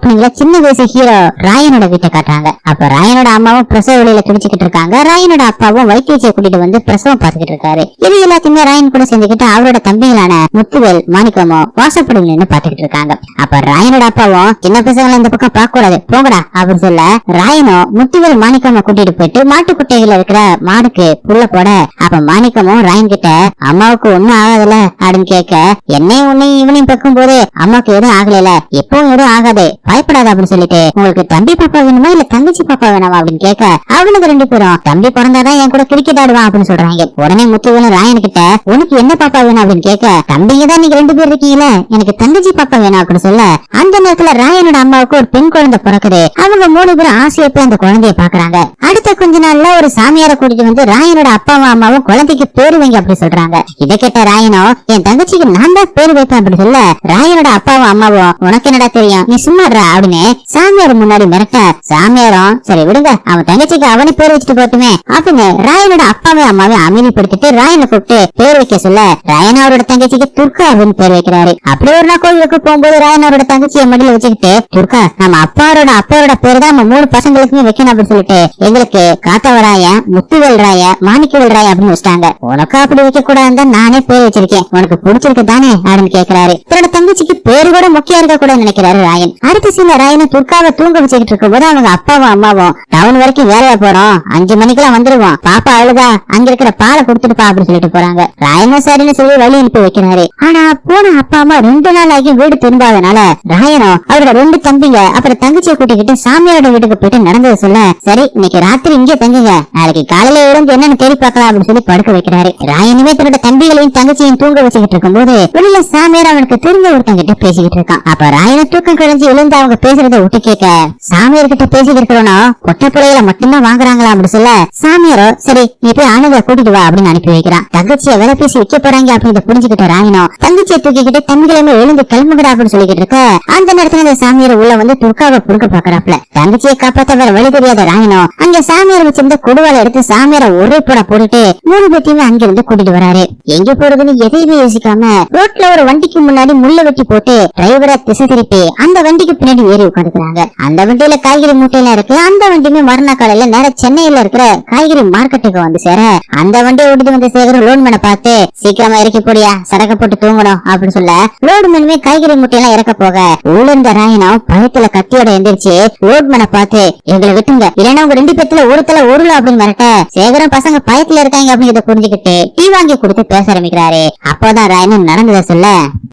ஓப்பனிங்ல சின்ன வயசு ஹீரோ ராயனோட வீட்டை காட்டுறாங்க. அப்ப ராயனோட அம்மாவும் பிரசவ வழியில துடிச்சுக்கிட்டு இருக்காங்க. ராயனோட அப்பாவும் வைத்தியத்தை கூட்டிட்டு வந்து பிரசவம் பார்த்துக்கிட்டு இருக்காரு. இது எல்லாத்தையுமே ராயன் கூட செஞ்சுக்கிட்டு அவரோட தம்பிகளான முத்துவேல் மாணிக்கமோ வாசப்படும் நின்னு பாத்துக்கிட்டு இருக்காங்க. அப்ப ராயனோட அப்பாவும் சின்ன பசங்களை இந்த பக்கம் பார்க்க கூடாது போங்கடா அவர் சொல்ல ராயனும் முத்துவேல் மாணிக்கம கூட்டிட்டு போயிட்டு மாட்டு குட்டைகள் இருக்கிற மாடுக்கு புள்ள போட அப்ப மாணிக்கமும் ராயன் கிட்ட அம்மாவுக்கு ஒண்ணும் ஆகாதுல அப்படின்னு கேட்க என்னையும் உன்னையும் இவனையும் பார்க்கும் போது அம்மாவுக்கு எதுவும் ஆகல எப்பவும் எதுவும் ஆகாது பயப்படாத அப்படின்னு சொல்லிட்டு உங்களுக்கு தம்பி பாப்பா வேணுமா இல்ல தங்கச்சி பாப்பா வேணாமா அப்படின்னு கேட்க அவனுக்கு ரெண்டு பேரும் தம்பி பிறந்தாதான் என் கூட கிரிக்கெட் ஆடுவான் அப்படின்னு சொல்றாங்க. உடனே முத்துவேலும் ராயன் கிட்ட உனக்கு என்ன பாப்பா வேணும் அப்படின்னு கேட்க தம்பிங்க தான் நீங்க ரெண்டு பேர் இருக்கீங்களே எனக்கு தங்கச்சி பாப்பா வேணும் அப்படின்னு சொல்ல அந்த நேரத்துல ராயனோட அம்மாவுக்கு ஒரு பெண் குழந்தை பிறக்குது. அவங்க மூணு பேரும் ஆசையை போய் அந்த குழந்தைய பாக்குறாங்க அடுத்த கொஞ்ச நாள்ல ஒரு சாமியார கூட்டிட்டு வந்து ராயனோட அப்பாவும் அம்மாவும் குழந்தைக்கு பேரு வைங்க அப்படி சொல்றாங்க. இதை கேட்ட ராயனோ என் தங்கச்சிக்கு நான் தான் பேரு வைப்பேன் அப்படி சொல்ல ராயனோட அப்பாவும் அம்மாவும் உனக்கு என்னடா தெரியும்? நீ சும்மாடுறா அப்படின்னு சாமியார் முன்னாடி மிரட்ட சாமியாரும் சரி விடுங்க அவன் தங்கச்சிக்கு அவனே பேர் வச்சுட்டு போட்டுமே அப்படின்னு ராயனோட அப்பாவே அம்மாவே அமைதிப்படுத்திட்டு ராயனை கூப்பிட்டு பேர் வைக்க சொல்ல ராயன் அவரோட தங்கச்சிக்கு துர்கா அப்படின்னு பேர் வைக்கிறாரு. அப்படி ஒரு நாள் கோவிலுக்கு போகும்போது ராயன் அவரோட தங்கச்சியை மடியில வச்சுக்கிட்டு துர்கா நம்ம அப்பாவோட அப்பாவோட பேர் தான் நம்ம மூணு பசங்களுக்குமே வைக்கணும் அப்படின்னு சொல்லிட்டு எங்க எங்களுக்கு காத்தவராய முத்துவேல் ராய மாணிக்கவேல் ராய அப்படின்னு வச்சிட்டாங்க. உனக்கு அப்படி வைக்க கூடாது நானே பேர் வச்சிருக்கேன். உனக்கு பிடிச்சிருக்கு தானே அப்படின்னு கேக்குறாரு. தன்னோட தங்கச்சிக்கு பேரு கூட முக்கியம் இருக்க கூட நினைக்கிறாரு ராயன். அடுத்த சீன ராயனை துர்காவை தூங்க வச்சுக்கிட்டு இருக்கும்போது அவங்க அப்பாவும் அம்மாவும் டவுன் வரைக்கும் வேலையா போறோம். அஞ்சு மணிக்கெல்லாம் வந்துருவோம். பாப்பா அழுதா அங்க இருக்கிற பாலை கொடுத்துட்டுப்பா அப்படின்னு சொல்லிட்டு போறாங்க. ராயனும் சரின்னு சொல்லி வழி அனுப்பி வைக்கிறாரு. ஆனா போன அப்பா அம்மா ரெண்டு நாள் ஆகி வீடு திரும்பாதனால ராயனும் அவரோட ரெண்டு தம்பிங்க அப்புறம் தங்கச்சியை கூட்டிக்கிட்டு சாமியாரோட வீட்டுக்கு போயிட்டு நடந்தது சொல்ல சரி இன்னைக்கு ராத்திரி இங்கே தங்குங்க. நாளைக்கு காலையில எழுந்து என்னன்னு தேடி பார்க்கலாம் அப்படின்னு சொல்லி படுக்க வைக்கிறாரு. ராயனுமே தன்னோட தம்பிகளையும் தங்கச்சியையும் தூங்க வச்சுக்கிட்டு இருக்கும்போது வெளியில சாமியார் அவனுக்கு தெரிஞ்ச ஒருத்தங்கிட்ட பேசிக்கிட்டு இருக்கான். அப்ப ராயன தூக்கம் கிழஞ்சு எழுந்து அவங்க பேசுறத விட்டு கேட்க சாமியார் கிட்ட பேசிட்டு இருக்கிறோனோ கொட்டை மட்டும்தான் வாங்குறாங்களா? அப்படின்னு சொல்ல சாமியாரோ சரி நீ போய் ஆனந்த கூட்டிட்டு வா அப்படின்னு அனுப்பி வைக்கிறான். தங்கச்சியை வேலை பேசி வைக்க போறாங்க அப்படின்னு புரிஞ்சுக்கிட்ட ராயனோ தங்கச்சியை தூக்கிக்கிட்டு தம்பிகளையுமே எழுந்து கிளம்புகிறா அப்படின்னு சொல்லிக்கிட்டு இருக்க அந்த நேரத்துல அந்த சாமியார் உள்ள வந்து துர்காவை புடுக்க பாக்குறாப்ல தங்கச்சியை காப்பாத்த வேற வழி தெரியாத ராயனோ அங்க சாமியார் வச்சிருந்த குடுவால எடுத்து சாமியார ஒரே போட போட்டுட்டு மூணு பேத்தையுமே அங்கிருந்து கூட்டிட்டு வராரு. எங்க போறதுன்னு எதையுமே யோசிக்காம ரோட்ல ஒரு வண்டிக்கு முன்னாடி முள்ள வெட்டி போட்டு டிரைவரை திசை திருப்பி அந்த வண்டிக்கு பின்னாடி ஏறி உட்காந்துக்கிறாங்க. அந்த வண்டியில காய்கறி மூட்டையெல்லாம் இருக்கு. அந்த வண்டியுமே மறுநாள் காலையில நேர சென்னையில இருக்கிற காய்கறி மார்க்கெட்டுக்கு வந்து சேர அந்த வண்டியை ஓட்டிட்டு வந்து சேகர லோன் மேன பார்த்து சீக்கிரமா இறக்கி போடியா சடக்க போட்டு தூங்கணும் அப்படின்னு சொல்ல லோடு மேனுமே காய்கறி மூட்டையெல்லாம் இறக்க போக உள்ள இருந்த ராயனம் பயத்துல கத்தியோட எந்திரிச்சு லோட் மேன பார்த்து எங்களை விட்டுங்க இல்லைன்னா உங்க ரெண்டு பேத்துல ஒருத்தல ஒருல அப்படின்னு மிரட்ட சேகரம் பசங்க பயத்துல இருக்காங்க அப்படிங்கறத புரிஞ்சுக்கிட்டு டீ வாங்கி கொடுத்து பேச ஆரம்பிக்கிறாரு. அப்போதான் ராயனும் நடந்ததை சொல்ல.